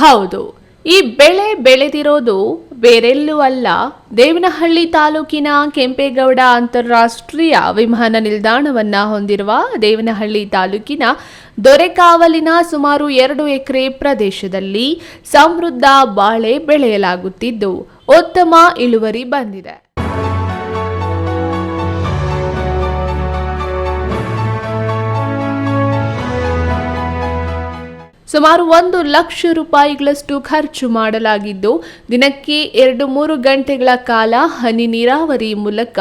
ಹೌದು, ಈ ಬೆಳೆ ಬೆಳೆದಿರೋದು ಬೇರೆಲ್ಲೂ ಅಲ್ಲ. ದೇವನಹಳ್ಳಿ ತಾಲೂಕಿನ ಕೆಂಪೇಗೌಡ ಅಂತಾರಾಷ್ಟ್ರೀಯ ವಿಮಾನ ನಿಲ್ದಾಣವನ್ನ ಹೊಂದಿರುವ ದೇವನಹಳ್ಳಿ ತಾಲೂಕಿನ ದೊರೆಕಾವಲಿನ ಸುಮಾರು ಎರಡು ಎಕರೆ ಪ್ರದೇಶದಲ್ಲಿ ಸಮೃದ್ಧ ಬಾಳೆ ಬೆಳೆಯಲಾಗುತ್ತಿದ್ದು, ಉತ್ತಮ ಇಳುವರಿ ಬಂದಿದೆ. ಸುಮಾರು ಒಂದು ಲಕ್ಷ ರೂಪಾಯಿಗಳಷ್ಟು ಖರ್ಚು ಮಾಡಲಾಗಿದ್ದು, ದಿನಕ್ಕೆ ಎರಡು ಮೂರು ಗಂಟೆಗಳ ಕಾಲ ಹನಿ ನೀರಾವರಿ ಮೂಲಕ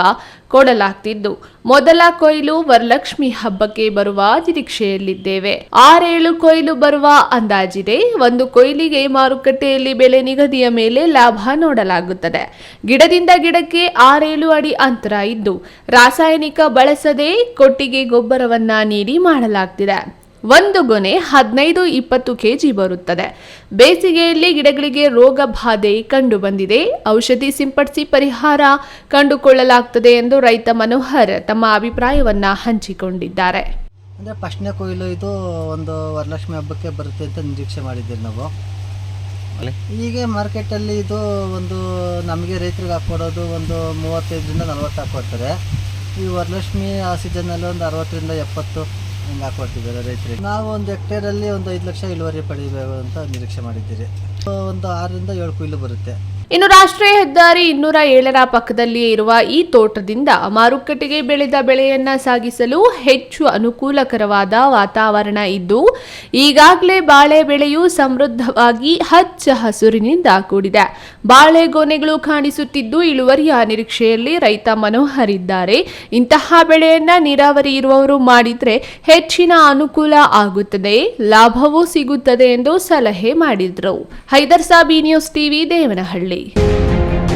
ಕೊಡಲಾಗ್ತಿದ್ದು. ಮೊದಲ ಕೊಯ್ಲು ವರಲಕ್ಷ್ಮಿ ಹಬ್ಬಕ್ಕೆ ಬರುವ ನಿರೀಕ್ಷೆಯಲ್ಲಿದ್ದೇವೆ. ಆರೇಳು ಕೊಯ್ಲು ಬರುವ ಅಂದಾಜಿದೆ. ಒಂದು ಕೊಯ್ಲಿಗೆ ಮಾರುಕಟ್ಟೆಯಲ್ಲಿ ಬೆಲೆ ನಿಗದಿಯ ಮೇಲೆ ಲಾಭ ನೋಡಲಾಗುತ್ತದೆ. ಗಿಡದಿಂದ ಗಿಡಕ್ಕೆ ಆರೇಳು ಅಡಿ ಅಂತರ ಇದ್ದು, ರಾಸಾಯನಿಕ ಬಳಸದೆ ಕೊಟ್ಟಿಗೆ ಗೊಬ್ಬರವನ್ನ ನೀಡಿ ಮಾಡಲಾಗ್ತಿದೆ. ಒಂದು ಗೊನೆ ಹದಿನೈದು ಇಪ್ಪತ್ತು ಕೆಜಿ ಬರುತ್ತದೆ. ಬೇಸಿಗೆಯಲ್ಲಿ ಗಿಡಗಳಿಗೆ ರೋಗ ಬಾಧೆ ಕಂಡು ಬಂದಿದೆ ಔಷಧಿ ಸಿಂಪಡಿಸಿ ಪರಿಹಾರ ಕಂಡುಕೊಳ್ಳಲಾಗ್ತದೆ ಎಂದು ರೈತ ಮನೋಹರ್ ತಮ್ಮ ಅಭಿಪ್ರಾಯವನ್ನ ಹಂಚಿಕೊಂಡಿದ್ದಾರೆ. ಅಂದರೆ ಫಸ್ಟ್ನೇ ಕೊಯ್ಲು ಇದು ಒಂದು ವರಲಕ್ಷ್ಮಿ ಹಬ್ಬಕ್ಕೆ ಬರುತ್ತೆ ಅಂತ ನಿರೀಕ್ಷೆ ಮಾಡಿದ್ದೀವಿ ನಾವು. ಹೀಗೆ ಮಾರ್ಕೆಟಲ್ಲಿ ಇದು ಒಂದು ನಮಗೆ ರೈತರಿಗೆ ಹಾಕ್ಕೊಡೋದು ಒಂದು ಮೂವತ್ತೈದರಿಂದ ನಲ್ವತ್ತು ಹಾಕ್ಕೊಡ್ತಾರೆ. ಈ ವರಲಕ್ಷ್ಮಿ ಆ ಸೀಸನಲ್ಲಿ ಒಂದು ಅರವತ್ತರಿಂದ ಎಪ್ಪತ್ತು ಹಿಂಗೆ ಹಾಕೊಡ್ತಿದ್ದಾರೆ ರೈತರಿಗೆ. ನಾವು ಒಂದು ಹೆಕ್ಟೇರಲ್ಲಿ ಒಂದು ಐದು ಲಕ್ಷ ಇಳುವರಿ ಪಡಿಬೇಕು ಅಂತ ನಿರೀಕ್ಷೆ ಮಾಡಿದ್ದೀರಿ. ಒಂದು ಆರರಿಂದ ಏಳು ಕೊಯ್ಲು ಬರುತ್ತೆ. ಇನ್ನು ರಾಷ್ಟ್ರೀಯ ಹೆದ್ದಾರಿ ಇನ್ನೂರ ಏಳರ ಪಕ್ಕದಲ್ಲಿಯೇ ಇರುವ ಈ ತೋಟದಿಂದ ಮಾರುಕಟ್ಟೆಗೆ ಬೆಳೆದ ಬೆಳೆಯನ್ನ ಸಾಗಿಸಲು ಹೆಚ್ಚು ಅನುಕೂಲಕರವಾದ ವಾತಾವರಣ ಇದ್ದು, ಈಗಾಗಲೇ ಬಾಳೆ ಬೆಳೆಯು ಸಮೃದ್ಧವಾಗಿ ಹಚ್ಚ ಹಸುರಿನಿಂದ ಕೂಡಿದೆ. ಬಾಳೆ ಗೊನೆಗಳು ಕಾಣಿಸುತ್ತಿದ್ದು, ಇಳುವರಿಯ ನಿರೀಕ್ಷೆಯಲ್ಲಿ ರೈತ ಮನೋಹರ್ ಇದ್ದಾರೆ. ಇಂತಹ ಬೆಳೆಯನ್ನ ನೀರಾವರಿ ಇರುವವರು ಮಾಡಿದ್ರೆ ಹೆಚ್ಚಿನ ಅನುಕೂಲ ಆಗುತ್ತದೆ, ಲಾಭವೂ ಸಿಗುತ್ತದೆ ಎಂದು ಸಲಹೆ ಮಾಡಿದ್ರು. Haider Sabi news TV, Devanahalli. TV.